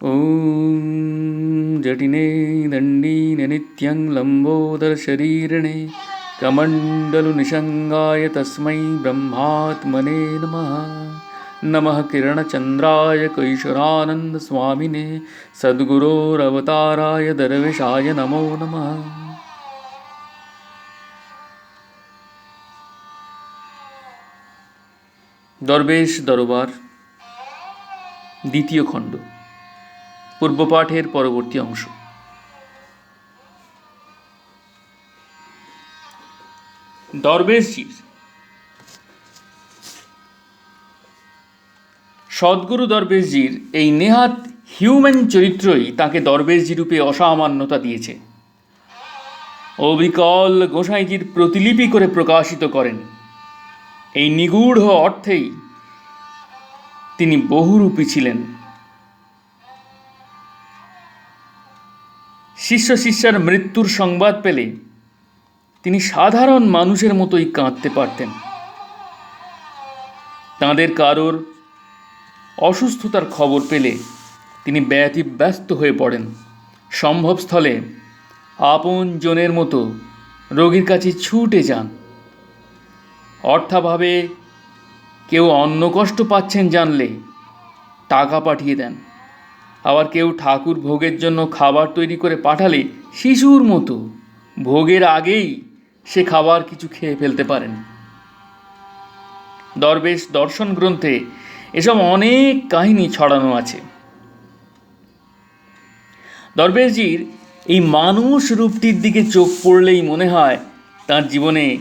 ॐ जटिने दण्डीने नित्यं लम्बोदरशरीरिणे कमण्डलुनिषङ्गाय तस्मै ब्रह्मात्मने नमः नमः किरणचन्द्राय कैशोरानन्दस्वामिने सद्गुरोरवताराय दर्वेशाय नमो नमः দরবেশ দরবার দ্বিতীয় খণ্ড পূর্বপাঠের পরবর্তী অংশ। দরবেশজির সদ্গুরু দরবেশজির এই নেহাত হিউম্যান চরিত্রই তাকে দরবেশজি রূপে অসামান্যতা দিয়েছে। অবিকল গোসাইজির প্রতিলিপি করে প্রকাশিত করেন। এই নিগূঢ় অর্থেই তিনি বহুরূপী ছিলেন। শিষ্য শিষ্যার মৃত্যুর সংবাদ পেলে তিনি সাধারণ মানুষের মতোই কাঁদতে পারতেন। তাঁদের কারোর অসুস্থতার খবর পেলে তিনি ব্যতিব্যস্ত হয়ে পড়েন। সম্ভবস্থলে আপন জনের মতো রোগীর কাছে ছুটে যান। অর্থাভাবে কেউ অন্ন কষ্ট পাচ্ছেন জানলে টাকা পাঠিয়ে দেন। আবার কেউ ঠাকুর ভোগের জন্য খাবার তৈরি করে পাঠালে শিশুর মতো। ভোগের আগেই সে খাবার কিছু খেয়ে ফেলতে পারেন। দরবেশ দর্শন গ্রন্থে এসব অনেক কাহিনী ছড়ানো আছে। দরবেশজির এই মানুষ রূপটির দিকে চোখ পড়লেই মনে হয় তার জীবনে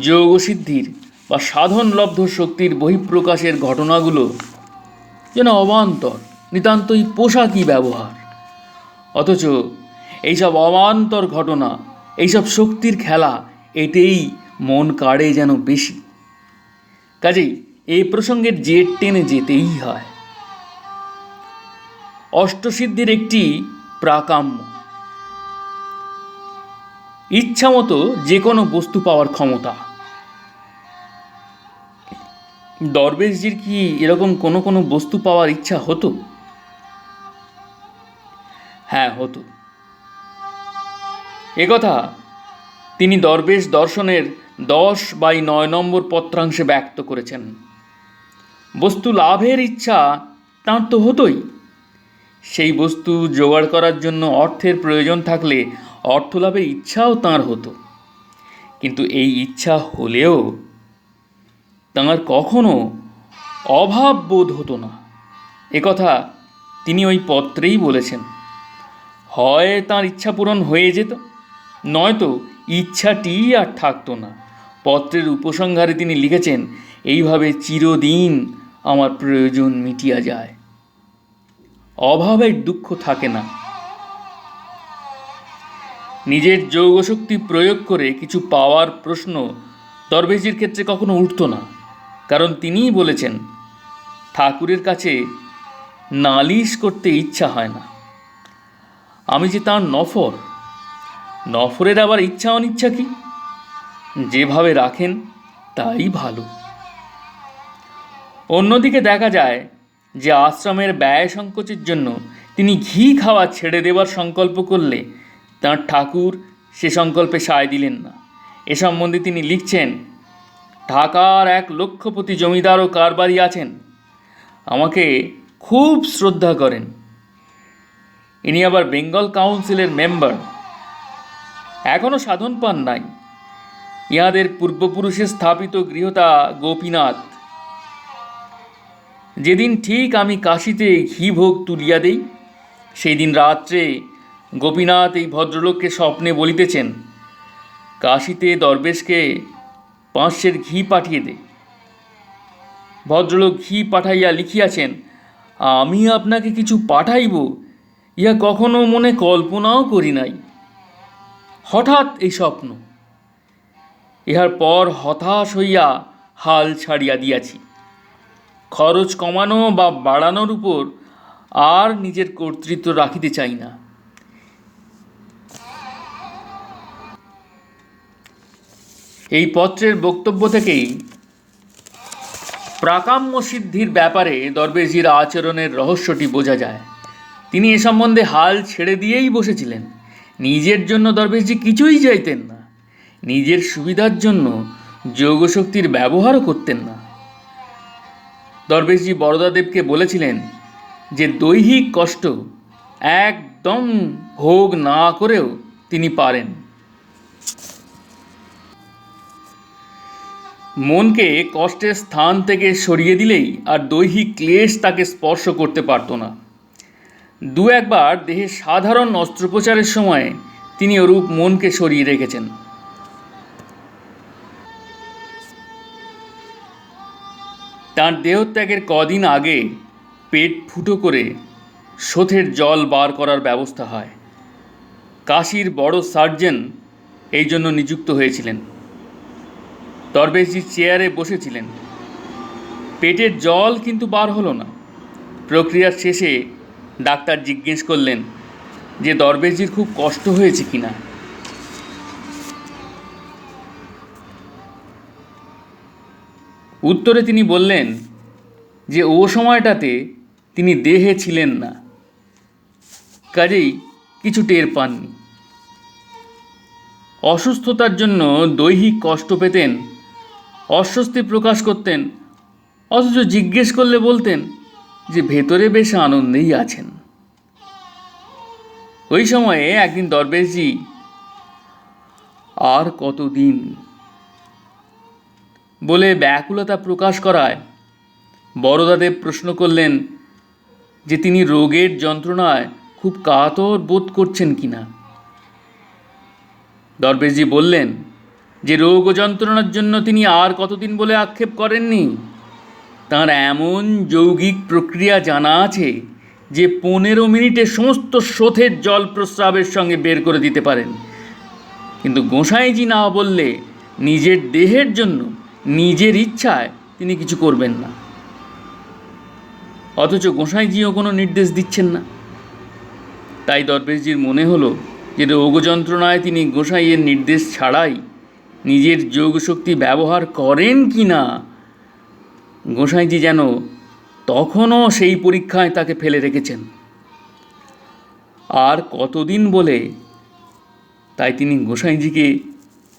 যোগসিদ্ধির বা সাধনলব্ধ শক্তির বহিঃপ্রকাশের ঘটনাগুলো যেন অবান্তর। নিতান্তই পোশাকি ব্যবহার। অথচ এইসব অবান্তর ঘটনা, এইসব শক্তির খেলা, এতেই মন কাড়ে যেন বেশি। কাজেই এই প্রসঙ্গের জেট টেনে যেতেই হয়। অষ্টসিদ্ধির একটি প্রাকাম্য। ইচ্ছামতো যে কোনো বস্তু পাওয়ার ক্ষমতা। দরবেশজির কি এরকম কোনো কোনো বস্তু পাওয়ার ইচ্ছা হতো? হতো। একথা তিনি দরবেশ দর্শনের দশ বাই নয় নম্বর পত্রাংশে ব্যক্ত করেছেন। বস্তু লাভের ইচ্ছা তাঁর তো হতোই। সেই বস্তু জোগাড় করার জন্য অর্থের প্রয়োজন থাকলে অর্থ লাভের ইচ্ছাও তাঁর হতো। কিন্তু এই ইচ্ছা হলেও তাঁর কখনো অভাব বোধ হতো না। একথা তিনি ওই পত্রেই বলেছেন। হয় তাঁর ইচ্ছা পূরণ হয়ে যেত। নয়তো ইচ্ছাটি আর থাকতো না। পত্রের উপসংহারে তিনি লিখেছেন, এইভাবে চিরদিন আমার প্রয়োজন মিটিয়া যায়। অভাবের দুঃখ থাকে না। নিজের যৌগশক্তি প্রয়োগ করে কিছু পাওয়ার প্রশ্ন দরবেশির ক্ষেত্রে কখনো উঠত না। কারণ তিনিই বলেছেন, ঠাকুরের কাছে নালিশ করতে ইচ্ছা হয় না। আমি যে তার নফর, নফরের আবার ইচ্ছা অনিচ্ছা কি? যেভাবে রাখেন তাই ভালো। অন্যদিকে দেখা যায় যে আশ্রমের ব্যয় সংকোচের জন্য তিনি ঘি খাওয়া ছেড়ে দেওয়ার সংকল্প করলে তাঁর ঠাকুর সে সংকল্পে সায় দিলেন না। এ সম্বন্ধে তিনি লিখছেন, ঢাকার এক লক্ষপতি জমিদার ও কারবারি আছেন। আমাকে খুব শ্রদ্ধা করেন। ইনি আবার বেঙ্গল কাউন্সিলের মেম্বার। এখনও সাধন পান নাই। ইহাদের পূর্বপুরুষে স্থাপিত গৃহতা গোপীনাথ। যেদিন ঠিক আমি কাশিতে ঘি ভোগ তুলিয়া দেই সেই দিন রাত্রে গোপীনাথ এই ভদ্রলোককে স্বপ্নে বলিতেছেন, কাশিতে দরবেশকে পাঁচশের ঘি পাঠিয়ে দে। ভদ্রলোক ঘি পাঠাইয়া লিখিয়াছেন, আমি আপনাকে কিছু পাঠাইব? ইহা কখনো মনে কল্পনাও করি নাই। হঠাৎ এই স্বপ্ন। ইহার পর হতাশ হইয়া হাল ছাড়িয়া দিয়াছি। খরচ কমানো বা বাড়ানোর উপর আর নিজের কর্তৃত্ব রাখিতে চাই না। এই পত্রের বক্তব্য থেকেই প্রাকাম্য সিদ্ধির ব্যাপারে দরবেজির আচরণের রহস্যটি বোঝা যায়। তিনি এ সম্বন্ধে হাল ছেড়ে দিয়েই বসেছিলেন। নিজের জন্য দরবেশজি কিছুই চাইতেন না। নিজের সুবিধার জন্য যোগশক্তির ব্যবহারও করতেন না। দরবেশজি বরদাদেবকে বলেছিলেন যে দৈহিক কষ্ট একদম ভোগ না করেও তিনি পারেন। মনকে কষ্টের স্থান থেকে সরিয়ে দিলেই আর দৈহিক ক্লেশ তাকে স্পর্শ করতে পারত না। দু একবার দেহে সাধারণ অস্ত্রোপচারের সময় তিনি ওরূপ মনকে সরিয়ে রেখেছেন। তার দেহত্যাগের কদিন আগে পেট ফুটো করে শোথের জল বার করার ব্যবস্থা হয়। কাশির বড় সার্জন এই জন্য নিযুক্ত হয়েছিলেন। দরবেশজি চেয়ারে বসেছিলেন। পেটের জল কিন্তু বার হলো না। প্রক্রিয়ার শেষে ডাক্তার জিজ্ঞেস করলেন যে দরবেশজির খুব কষ্ট হয়েছে কিনা। উত্তরে তিনি বললেন যে ও সময়টাতে তিনি দেহে ছিলেন না, কাজেই কিছু টের পাননি। অসুস্থতার জন্য দৈহিক কষ্ট পেতেন, অস্বস্তি প্রকাশ করতেন, অথচ জিজ্ঞেস করলে বলতেন যে ভেতরে বেশ আনন্দেই আছেন। ওই সময়ে একদিন দরবেশজি, আর কতদিন? বলে ব্যাকুলতা প্রকাশ করায়, বড়দাদেব প্রশ্ন করলেন, যে তিনি রোগের যন্ত্রণায় খুব কাতর বোধ করছেন কিনা দরবেশজি বললেন, যে রোগ যন্ত্রণার জন্য তিনি আর কতদিন বলে আক্ষেপ করেননি? তার এমন যৌগিক প্রক্রিয়া জানা আছে যে পনেরো মিনিটে সমস্ত শোথের জল প্রস্রাবের সঙ্গে বের করে দিতে পারেন। কিন্তু গোসাইজি না বললে নিজের দেহের জন্য, নিজের ইচ্ছায় তিনি কিছু করবেন না। অথচ গোসাইজিও কোনো নির্দেশ দিচ্ছেন না। তাই দরবেশজির মনে হলো যে রোগ যন্ত্রণায় তিনি গোসাইয়ের নির্দেশ ছাড়াই নিজের যোগশক্তি ব্যবহার করেন কি না গোসাইজি যেন তখনও সেই পরীক্ষায় তাকে ফেলে রেখেছেন। আর কতদিন বলে তাই তিনি গোসাইজিকে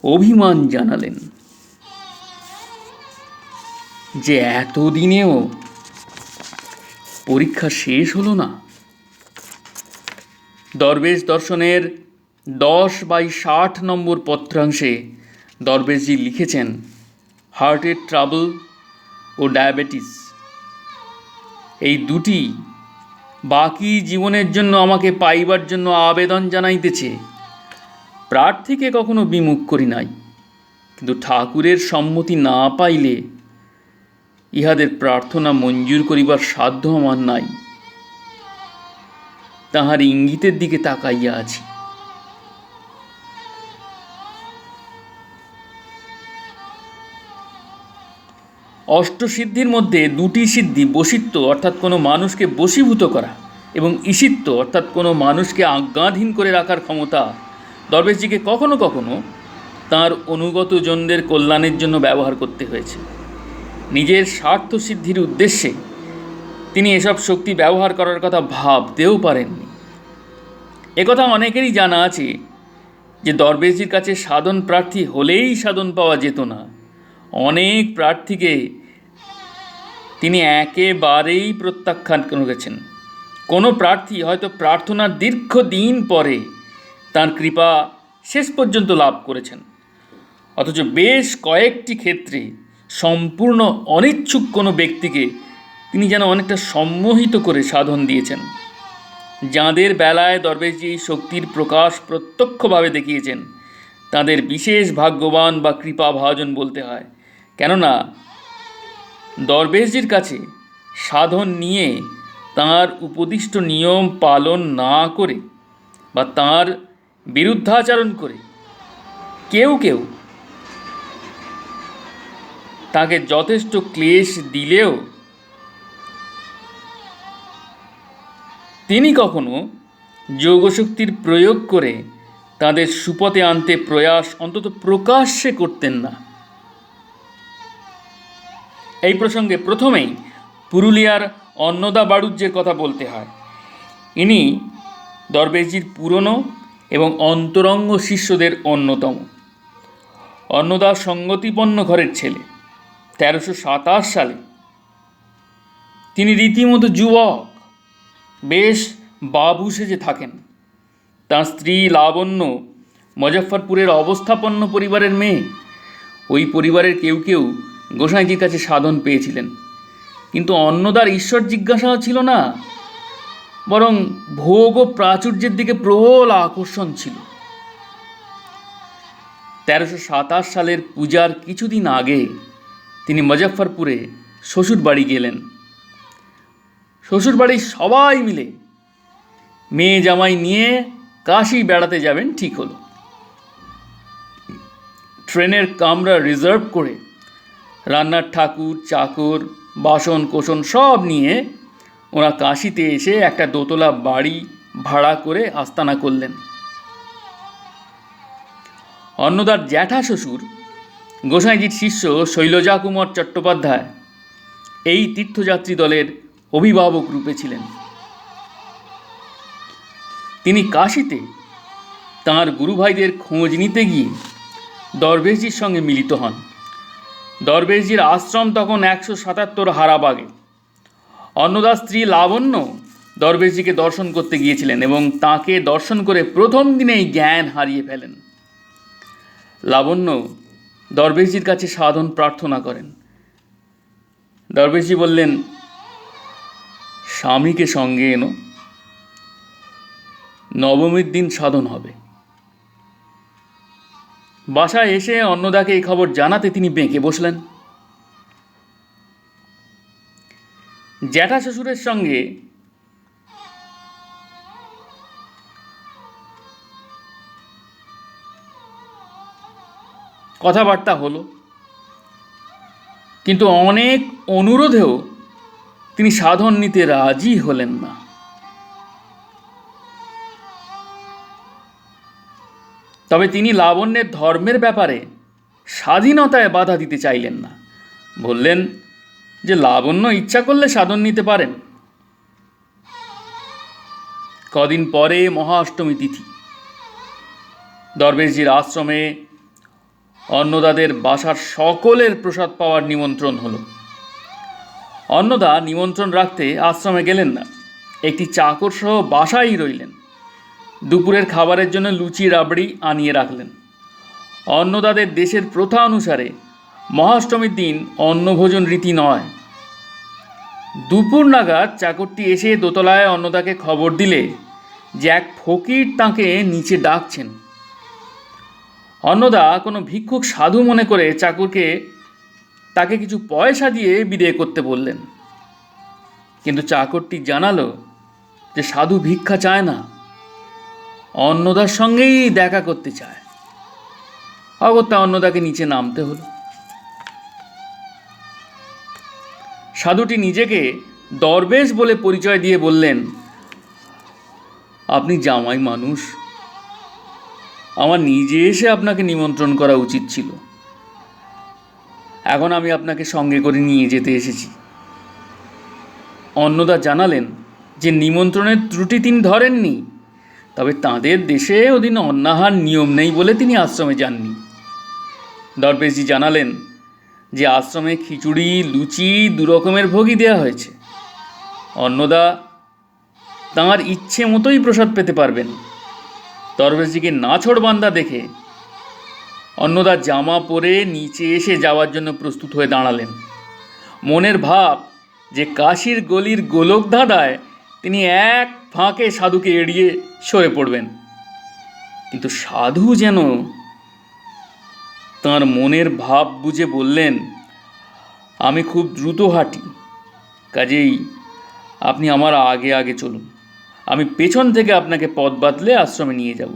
অভিমান জানালেন। যে এতদিনেও পরীক্ষা শেষ হলো না। দরবেশ দর্শনের দশ বাই ষাট নম্বর পত্রাংশে দরবেশজি লিখেছেন হার্টের ট্রাবল ও ডায়াবেটিস। এই দুটি বাকি জীবনের জন্য আমাকে পাইবার জন্য আবেদন জানাইতেছে। প্রার্থীকে কখনো বিমুখ করি নাই। কিন্তু ঠাকুরের সম্মতি না পাইলে ইহাদের প্রার্থনা মঞ্জুর করিবার সাধ্য আমার নাই। তাহার ইঙ্গিতের দিকে তাকাইয়া আছি। অষ্টসিদ্ধির মধ্যে দুটি সিদ্ধি, বসিত্ব, অর্থাৎ কোনো মানুষকে বশীভূত করা এবং ঈশিত্ব অর্থাৎ কোনো মানুষকে আজ্ঞাধীন করে রাখার ক্ষমতা। দরবেশজিকে কখনো কখনো তার অনুগত জনদের কল্যাণের জন্য ব্যবহার করতে হয়েছে। নিজের স্বার্থ সিদ্ধির উদ্দেশ্যে তিনি এসব শক্তি ব্যবহার করার কথা ভাবতেও পারেননি। একথা অনেকেরই জানা আছে যে দরবেশজির কাছে সাধন প্রার্থী হলেই সাধন পাওয়া যেত না। অনেক প্রার্থীকে তিনি একেবারেই প্রত্যাখ্যান করেছেন। কোনো প্রার্থী হয়তো প্রার্থনার দীর্ঘদিন পরে তার কৃপা শেষ পর্যন্ত লাভ করেছেন। অথচ বেশ কয়েকটি ক্ষেত্রে সম্পূর্ণ অনিচ্ছুক কোনো ব্যক্তিকে তিনি যেন অনেকটা সম্মোহিত করে সাধন দিয়েছেন। যাঁদের বেলায় দরবেশজি শক্তির প্রকাশ প্রত্যক্ষভাবে দেখিয়েছেন, তাদের বিশেষ ভাগ্যবান বা কৃপা ভাজন বলতে হয়। কেননা দরবেশজির কাছে সাধন নিয়ে তার উপদিষ্ট নিয়ম পালন না করে বা তার বিরুদ্ধাচরণ করে কেউ কেউ তাকে যথেষ্ট ক্লেশ দিলেও তিনি কখনো যোগশক্তির প্রয়োগ করে তাদের সুপথে আনতে প্রয়াস অন্তত প্রকাশ্যে করতেন না। এই প্রসঙ্গে প্রথমেই পুরুলিয়ার অন্নদা বাড়ুজ্যের কথা বলতে হয়। ইনি দরবেশজির পুরনো এবং অন্তরঙ্গ শিষ্যদের অন্যতম। অন্নদা সঙ্গতিপন্ন ঘরের ছেলে। তেরোশো সাতাশ সালে তিনি রীতিমতো যুবক। বেশ বাবু সেজে থাকেন। তার স্ত্রী লাবণ্য মুজফ্ফরপুরের অবস্থাপন্ন পরিবারের মেয়ে। ওই পরিবারের কেউ কেউ গোসাইজির কাছে সাধন পেয়েছিলেন। কিন্তু অন্নদার ঈশ্বর জিজ্ঞাসাও ছিল না, বরং ভোগ ও প্রাচুর্যের দিকে প্রবল আকর্ষণ ছিল। তেরোশো সাতাশ সালের পূজার কিছুদিন আগে তিনি মুজফ্ফরপুরে শ্বশুর বাড়ি গেলেন। শ্বশুর বাড়ির সবাই মিলে মেয়ে জামাই নিয়ে কাশি বেড়াতে যাবেন ঠিক হলো। ট্রেনের কামরা রিজার্ভ করে রান্নার ঠাকুর, চাকর, বাসন কোসন সব নিয়ে ওরা কাশিতে এসে একটা দোতলা বাড়ি ভাড়া করে আস্তানা করলেন। অন্নদার জ্যাঠা শ্বশুর, গোসাইজির শিষ্য শৈলজা কুমার চট্টোপাধ্যায় এই তীর্থযাত্রী দলের অভিভাবক রূপে ছিলেন। তিনি কাশিতে তাঁর গুরুভাইদের খোঁজ নিতে গিয়ে দরবেশজির সঙ্গে মিলিত হন। দরবেশজির আশ্রম তখন একশো সাতাত্তর হারাবাগে। অন্নদার স্ত্রী লাবণ্য দরবেশজিকে দর্শন করতে গিয়েছিলেন এবং তাকে দর্শন করে প্রথম দিনেই জ্ঞান হারিয়ে ফেলেন। লাবণ্য দরবেশজির কাছে সাধন প্রার্থনা করেন। দরবেশজি বললেন, স্বামীকে সঙ্গে এনো। নবমীর দিন সাধন হবে। বাসায় এসে অন্নদাকে এই খবর জানাতে তিনি বেঁকে বসলেন। জ্যাঠা শ্বশুরের সঙ্গে কথাবার্তা হলো, কিন্তু অনেক অনুরোধেও তিনি সাধন নিতে রাজি হলেন না। তবে তিনি লাবণ্যের ধর্মের ব্যাপারে স্বাধীনতায় বাধা দিতে চাইলেন না। বললেন যে, লাবণ্য ইচ্ছা করলে সাধন নিতে পারেন। কদিন পরে মহাষ্টমী তিথি। দরবেশজির আশ্রমে অন্নদাদের বাসার সকলের প্রসাদ পাওয়ার নিমন্ত্রণ হলো। অন্নদা নিমন্ত্রণ রাখতে আশ্রমে গেলেন না। একটি চাকর সহ বাসায় রইলেন। দুপুরের খাবারের জন্য লুচি, রাবড়ি আনিয়ে রাখলেন। অন্নদাদের দেশের প্রথা অনুসারে মহাষ্টমীর দিন অন্নভোজন রীতি নয়। দুপুর নাগাদ চাকরটি এসে দোতলায় অন্নদাকে খবর দিলে যে এক ফকির তাঁকে নিচে ডাকছেন। অন্নদা কোনো ভিক্ষুক সাধু মনে করে চাকরকে তাকে কিছু পয়সা দিয়ে বিদায় করতে বললেন। কিন্তু চাকরটি জানালো যে সাধু ভিক্ষা চায় না। অন্নদার সঙ্গেই দেখা করতে চায়। অগত্যা অন্নদাকে নিচে নামতে হলো। সাধুটি নিজেকে দরবেশ বলে পরিচয় দিয়ে বললেন, আপনি জামাই মানুষ। আমার নিজে এসে আপনাকে নিমন্ত্রণ করা উচিত ছিল। এখন আমি আপনাকে সঙ্গে করে নিয়ে যেতে এসেছি। অন্নদা জানালেন যে নিমন্ত্রণের ত্রুটি তিনি ধরেননি। তবে তাঁদের দেশে ওদিন অন্নাহার নিয়ম নেই বলে তিনি আশ্রমে যাননি। দরবেশজি জানালেন যে আশ্রমে খিচুড়ি, লুচি দু রকমের ভোগই দেওয়া হয়েছে। অন্নদা তাঁর ইচ্ছে মতোই প্রসাদ পেতে পারবেন। দরবেশজিকে নাছড় বান্দা দেখে অন্নদা জামা পরে নিচে এসে যাওয়ার জন্য প্রস্তুত হয়ে দাঁড়ালেন। মনের ভাব যে কাশির গলির গোলক ধাঁধায় তিনি এক ফাঁকে সাধুকে এড়িয়ে সরে পড়বেন। কিন্তু সাধু যেন তাঁর মনের ভাব বুঝে বললেন, আমি খুব দ্রুত হাঁটি, কাজেই আপনি আমার আগে আগে চলুন। আমি পেছন থেকে আপনাকে পথ বাতলে আশ্রমে নিয়ে যাব।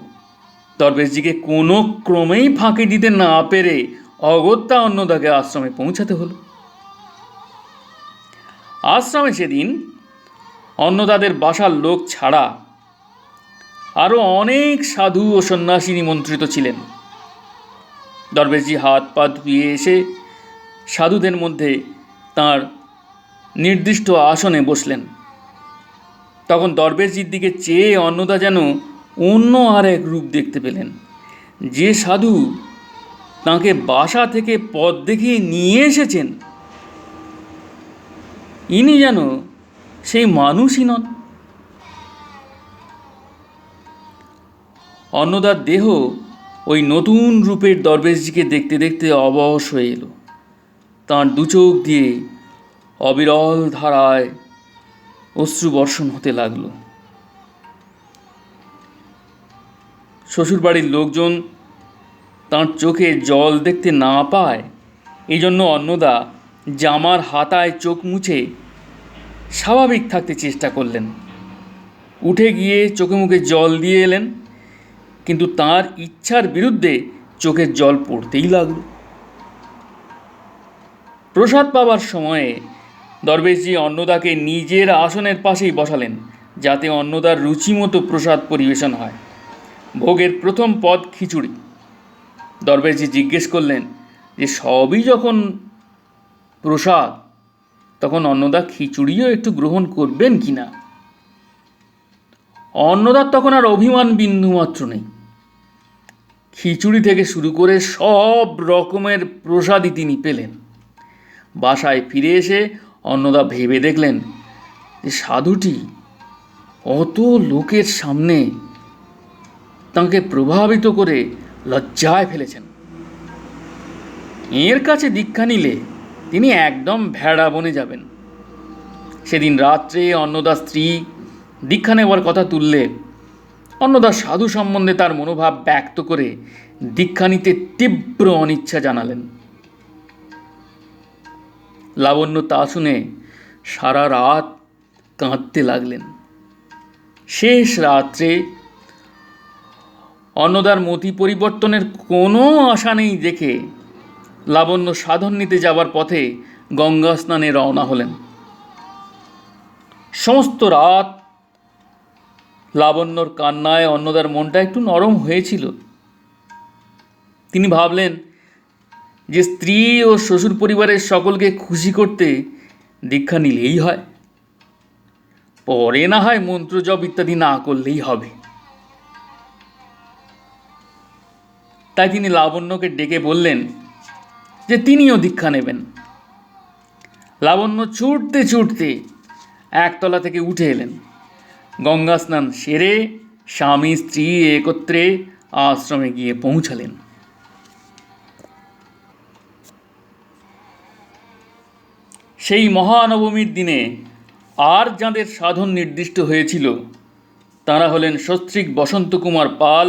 দরবেশজিকে কোনো ক্রমেই ফাঁকি দিতে না পেরে অগত্যা অন্নদাকে আশ্রমে পৌঁছাতে হলো। আশ্রমে সেদিন অন্নদাদের বাসার লোক ছাড়া আরও অনেক সাধু ও সন্ন্যাসী নিমন্ত্রিত ছিলেন। দরবেশজি হাত পা ধুয়ে এসে সাধুদের মধ্যে তার নির্দিষ্ট আসনে বসলেন। তখন দরবেশজির দিকে চেয়ে অন্নদা যেন অন্য আর এক রূপ দেখতে পেলেন। যে সাধু তাকে বাসা থেকে পথ দেখিয়ে নিয়ে এসেছেন, ইনি যেন সেই মানুষই নন। অন্নদার দেহ ওই নতুন রূপের দরবেশজিকে দেখতে দেখতে অবশ হয়ে এলো। তাঁর দু চোখ দিয়ে অবিরল ধারায় অশ্রু বর্ষণ হতে লাগল। শ্বশুরবাড়ির লোকজন তাঁর চোখে জল দেখতে না পায় এই জন্য অন্নদা জামার হাতায় চোখ মুছে স্বাভাবিক থাকতে চেষ্টা করলেন। উঠে গিয়ে চোখে মুখে জল দিয়ে এলেন, কিন্তু তার ইচ্ছার বিরুদ্ধে চোখের জল পড়তেই লাগল। প্রসাদ পাবার সময়ে দরবেশজি অন্নদাকে নিজের আসনের পাশেই বসালেন, যাতে অন্নদার রুচিমতো প্রসাদ পরিবেশন হয়। ভোগের প্রথম পদ খিচুড়ি। দরবেশজি জিজ্ঞেস করলেন যে, সবই যখন প্রসাদ তখন অন্নদা খিচুড়িও একটু গ্রহণ করবেন কি না? অন্নদার তখন আর অভিমান বিন্দুমাত্র নেই। খিচুড়ি থেকে শুরু করে সব রকমের প্রসাদই তিনি পেলেন। বাসায় ফিরে এসে অন্নদা ভেবে দেখলেন যে সাধুটি অত লোকের সামনে তাঁকে প্রভাবিত করে লজ্জায় ফেলেছেন। এর কাছে দীক্ষা নিলে তিনি একদম ভেড়া বনে যাবেন। সেদিন রাত্রে অন্নদা স্ত্রী দীক্ষা নেওয়ার কথা তুললে অন্নদা সাধু সম্বন্ধে তার মনোভাব ব্যক্ত করে দীক্ষা নিতে তীব্র অনিচ্ছা জানালেন। লাবণ্য তা শুনে সারা রাত কাঁদতে লাগলেন। শেষ রাত্রে অন্নদার মতি পরিবর্তনের কোনো আশা নেই দেখে লাবণ্য সাধন নিতে যাবার পথে গঙ্গা স্নানে রওনা হলেন। সমস্ত রাত লাবণ্যর কান্নায় অন্নদার মনটা একটু নরম হয়েছিল। তিনি ভাবলেন যে স্ত্রী ও শ্বশুর পরিবারের সকলকে খুশি করতে দীক্ষা নিলেই হয়। পরে না হয় মন্ত্র জপ ইত্যাদি না করলেই হবে। তাই তিনি লাবণ্যকে ডেকে বললেন যে তিনিও দীক্ষা নেবেন। লাবণ্য ছুটতে ছুটতে একতলা থেকে উঠে এলেন। গঙ্গা স্নান সেরে স্বামী, স্ত্রী একত্রে আশ্রমে গিয়ে পৌঁছালেন। সেই মহানবমীর দিনে আর যাঁদের সাধন নির্দিষ্ট হয়েছিল, তাঁরা হলেন সস্ত্রিক বসন্ত কুমার পাল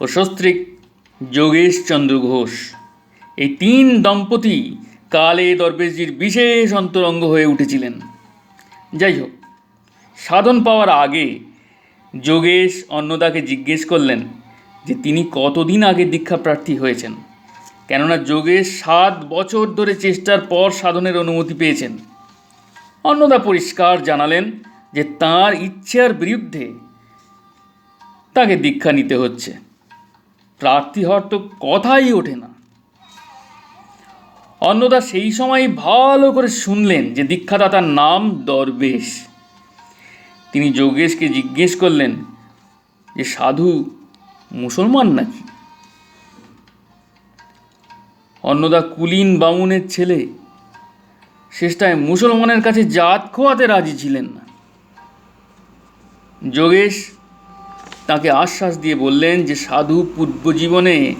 ও সস্ত্রিক যোগেশ চন্দ্র ঘোষ। এই তিন দম্পতি কালে দরবেশজির বিশেষ অন্তরঙ্গ হয়ে উঠেছিলেন। যাই হোক, সাধন পাওয়ার আগে যোগেশ অন্নদাকে জিজ্ঞেস করলেন যে তিনি কতদিন আগে দীক্ষা প্রার্থী হয়েছেন? কেননা যোগেশ সাত বছর ধরে চেষ্টার পর সাধনের অনুমতি পেয়েছেন। অন্নদা পরিষ্কার জানালেন যে তার ইচ্ছার বিরুদ্ধে তাকে দীক্ষা নিতে হচ্ছে। প্রার্থী হওয়ার তো কথাই ওঠে না। অন্নদা সেই সময় ভালো করে শুনলেন যে দীক্ষাদাতার নাম দরবেশ। তিনি যোগেশকে জিজ্ঞেস করলেন যে সাধু মুসলমান নাকি? অন্নদা কুলীন বামুনের ছেলে, শেষটায় মুসলমানের কাছে জাত খোয়াতে রাজি ছিলেন না। যোগেশ তাকে আশ্বাস দিয়ে বললেন যে সাধু পূর্বজীবনে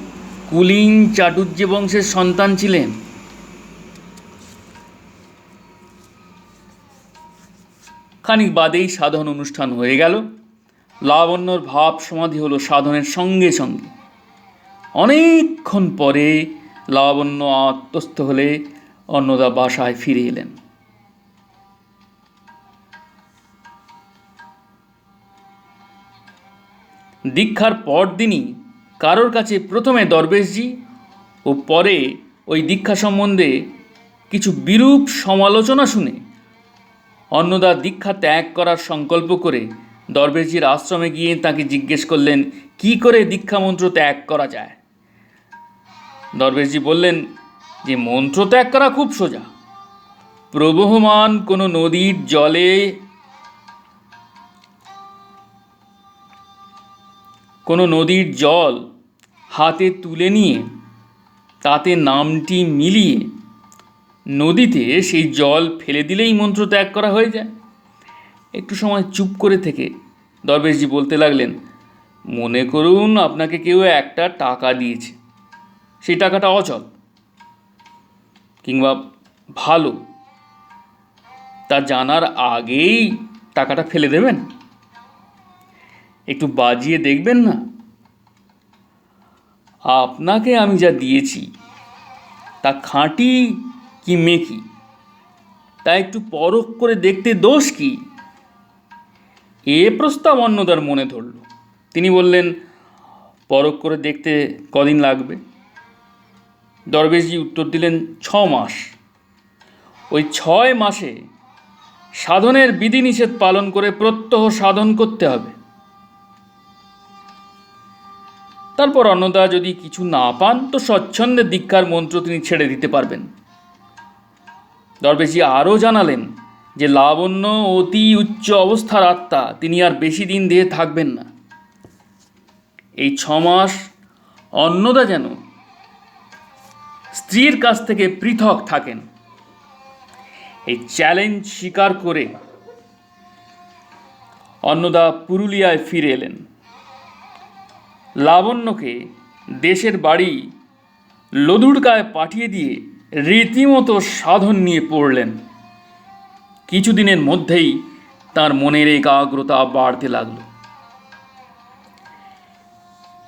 কুলীন চাটুর্য বংশের সন্তান ছিলেন। খানিক বাদেই সাধন অনুষ্ঠান হয়ে গেল। লাবণ্যর ভাব সমাধি হলো সাধনের সঙ্গে সঙ্গে। অনেকক্ষণ পরে লাবণ্য আত্মস্থ হলে অন্নদা বাসায় ফিরে এলেন। দীক্ষার পরদিনই কারোর কাছে প্রথমে দরবেশজি ও পরে ওই দীক্ষা সম্বন্ধে কিছু বিরূপ সমালোচনা শুনে অন্নদা দীক্ষা ত্যাগ করার সংকল্প করে দরবেশজির আশ্রমে গিয়ে তাকে জিজ্ঞেস করলেন, কি করে দীক্ষা মন্ত্র ত্যাগ করা যায়? দরবেশজি বললেন, যে মন্ত্র ত্যাগ করা খুব সোজা। প্রবহমান কোনো নদীর জলে কোনো নদীর জল হাতে তুলে নিয়ে তাতে নামটি মিলিয়ে নদীতে সেই জল ফেলে দিলেই মন্ত্র ত্যাগ করা হয়ে যায়। একটু সময় চুপ করে থেকে দরবেশজি বলতে লাগলেন, মনে করুন, আপনাকে কেউ একটা টাকা দিয়েছে। সেই টাকাটা অচল কিংবা ভালো। তা জানার আগেই টাকাটা ফেলে দেবেন। একটু বাজিয়ে দেখবেন না? আপনাকে আমি যা দিয়েছি, তা খাঁটি কি মেকি? তা একটু পরখ করে দেখতে দোষ কি? এ প্রস্তাব অন্নদার মনে ধরল। তিনি বললেন, পরখ করে দেখতে কদিন লাগবে? দরবেশজি উত্তর দিলেন, ছ মাস। ওই ছয় মাসে সাধনের বিধিনিষেধ পালন করে প্রত্যহ সাধন করতে হবে। তারপর অন্নদা যদি কিছু না পান, তো স্বচ্ছন্দে দীক্ষার মন্ত্র তিনি ছেড়ে দিতে পারবেন। দরবেশজি আরও জানালেন যে লাবণ্য অতি উচ্চ অবস্থার আত্মা, তিনি আর বেশি দিন দিয়ে থাকবেন না। এই ছ মাস অন্নদা যেন স্ত্রীর কাছ থেকে পৃথক থাকেন। এই চ্যালেঞ্জ স্বীকার করে অন্নদা পুরুলিয়ায় ফিরে এলেন। লাবণ্যকে দেশের বাড়ি লদুড়কায় পাঠিয়ে দিয়ে রীতিমতো সাধন নিয়ে পড়লেন। কিছুদিনের মধ্যেই তার মনের একাগ্রতা বাড়তে লাগল।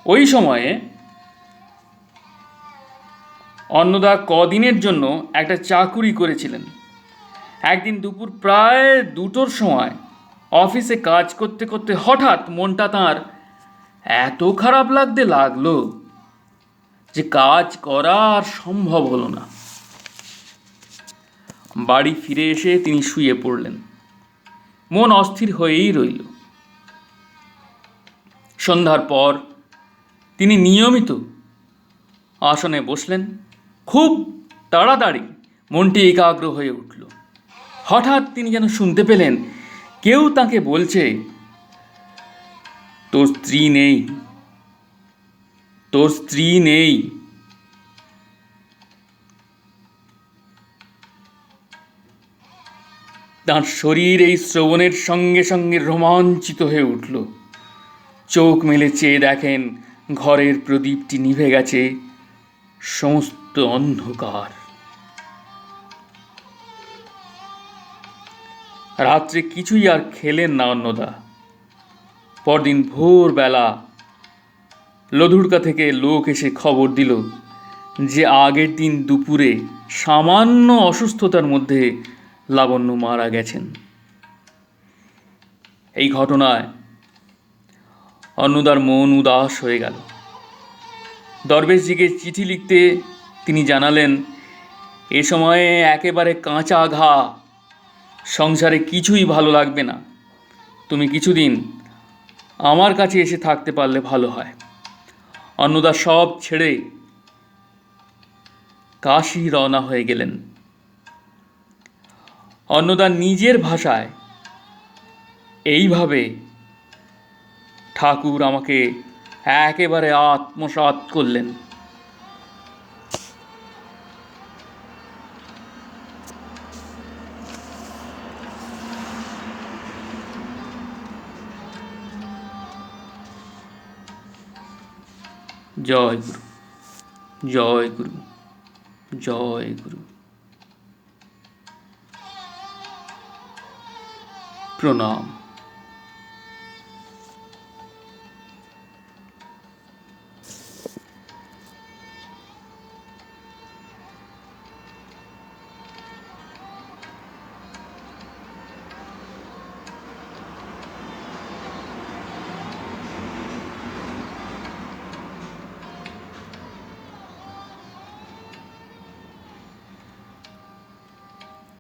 ওই সময়ে অন্নদা কদিনের জন্য একটা চাকুরি করেছিলেন। একদিন দুপুর প্রায় দুটোর সময় অফিসে কাজ করতে করতে হঠাৎ মনটা তার এত খারাপ লাগতে লাগল যে কাজ করা আর সম্ভব হলো না। বাড়ি ফিরে এসে তিনি শুয়ে পড়লেন। মন অস্থির হয়েই রইল। সন্ধ্যার পর তিনি নিয়মিত আসনে বসলেন। খুব তাড়াতাড়ি মনটি একাগ্র হয়ে উঠল। হঠাৎ তিনি যেন শুনতে পেলেন, কেউ তাকে বলছে, তোর স্ত্রী নেই। তোর স্ত্রী নেই। তার শরীর এই শ্রবণের সঙ্গে সঙ্গে রোমাঞ্চিত হয়ে উঠল। চোখ মেলে চেয়ে দেখেন ঘরের প্রদীপটি নিভে গেছে সমস্ত অন্ধকার। রাত্রে কিছুই আর খেলেন না অন্নদা। পরদিন ভোরবেলা লধুরকা থেকে লোক এসে খবর দিল যে আগের দিন দুপুরে সামান্য অসুস্থতার মধ্যে লাবণ্য মারা গেছেন। এই ঘটনায় অন্নদার মন উদাস হয়ে গেল। দরবেশজিকে চিঠি লিখতে তিনি জানালেন, এ সময়ে একেবারে কাঁচা ঘা, সংসারে কিছুই ভালো লাগবে না। তুমি কিছুদিন আমার কাছে এসে থাকতে পারলে ভালো হয়। অন্নদা সব ছেড়ে কাশি রওনা হয়ে গেলেন। অন্নদা নিজের ভাষায় এইভাবে ঠাকুর আমাকে একেবারে আত্মসাৎ করলেন। জয় গুরু জয় গুরু জয় গুরু। প্রণাম।